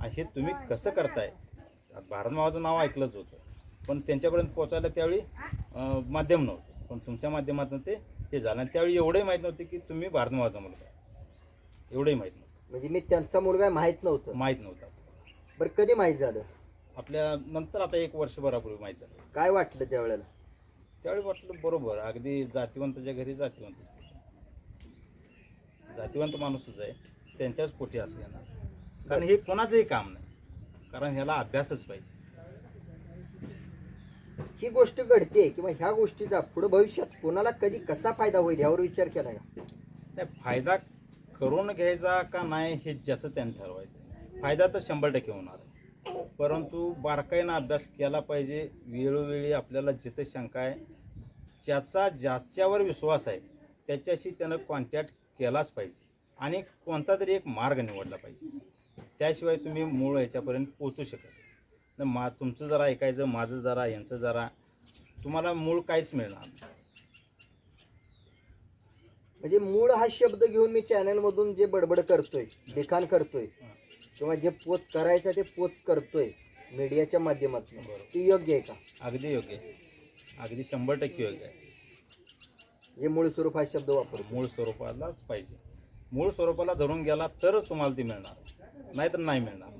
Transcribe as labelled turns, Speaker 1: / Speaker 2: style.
Speaker 1: हे तुम्ही कसं करताय? भारत मावाचं नाव ऐकलंच होतं. पण त्यांच्यापर्यंत पोहोचायला त्यावेळी माध्यम नव्हतं. पण तुमच्या माध्यमातून ते हे झालं. आणि त्यावेळी एवढंही माहीत नव्हते की तुम्ही भारत मावाचा मुलगा आहे. एवढंही माहीत नव्हतं.
Speaker 2: म्हणजे मी त्यांचा मुलगा माहीत नव्हतं.
Speaker 1: माहीत नव्हतं.
Speaker 2: बरं कधी माहीत झालं?
Speaker 1: आपल्या नंतर आता एक वर्षभरापूर्वी माहीत झालं.
Speaker 2: काय वाटलं त्यावेळेला?
Speaker 1: त्यावेळी वाटलं बरोबर. अगदी जातीवंतच्या घरी जातीवंत. जातीवंत माणूसच आहे. त्यांच्याच पोटी असं येणार कारण हे कोणाचंही काम नाही. कारण ह्याला अभ्यासच पाहिजे.
Speaker 2: ही गोष्ट घडते किंवा ह्या गोष्टीचा पुढे भविष्यात कोणाला कधी कसा फायदा होईल यावर विचार केला का
Speaker 1: नाही फायदा करून घ्यायचा का नाही हे ज्याचं त्यानं ठरवायचं. फायदा तर शंभर टक्के होणार आहे. परंतु बारकाईनं अभ्यास केला पाहिजे. वेळोवेळी आपल्याला जिथं शंका आहे ज्याचा ज्याच्यावर विश्वास आहे त्याच्याशी त्यानं कॉन्टॅक्ट केलाच पाहिजे. आणि कोणता तरी एक मार्ग निवडला पाहिजे. त्याशिवाय तुम्ही मूळ ह्याच्यापर्यंत पोचू शकत मा तुमचं जरा ऐकायचं माझं जरा यांचं जरा तुम्हाला मूळ काहीच मिळणार नाही.
Speaker 2: म्हणजे मूळ हा शब्द घेऊन मी चॅनल मधून जे बडबड करतोय लिखाण करतोय किंवा जे पोच करायचं ते पोच करतोय मीडियाच्या माध्यमातून
Speaker 1: बरोबर.
Speaker 2: ते योग्य आहे का?
Speaker 1: अगदी योग्य आहे. अगदी शंभर टक्के योग्य आहे.
Speaker 2: जे मूळ स्वरूप हा शब्द वापरतो
Speaker 1: मूळ स्वरूपालाच पाहिजे. मूळ स्वरूपाला धरून गेला तरच तुम्हाला ती मिळणार. नाहीतर नाही मिळणार